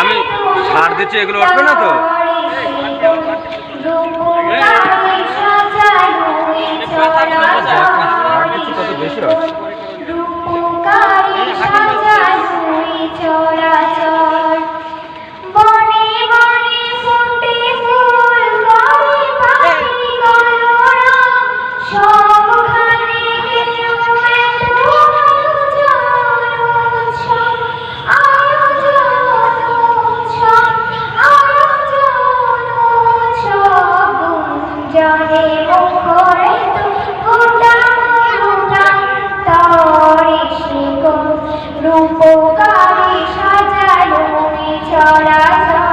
আমি ছাড় দিচ্ছি, এগুলো উঠবে না তো? উপকারী সাজানো চলাচল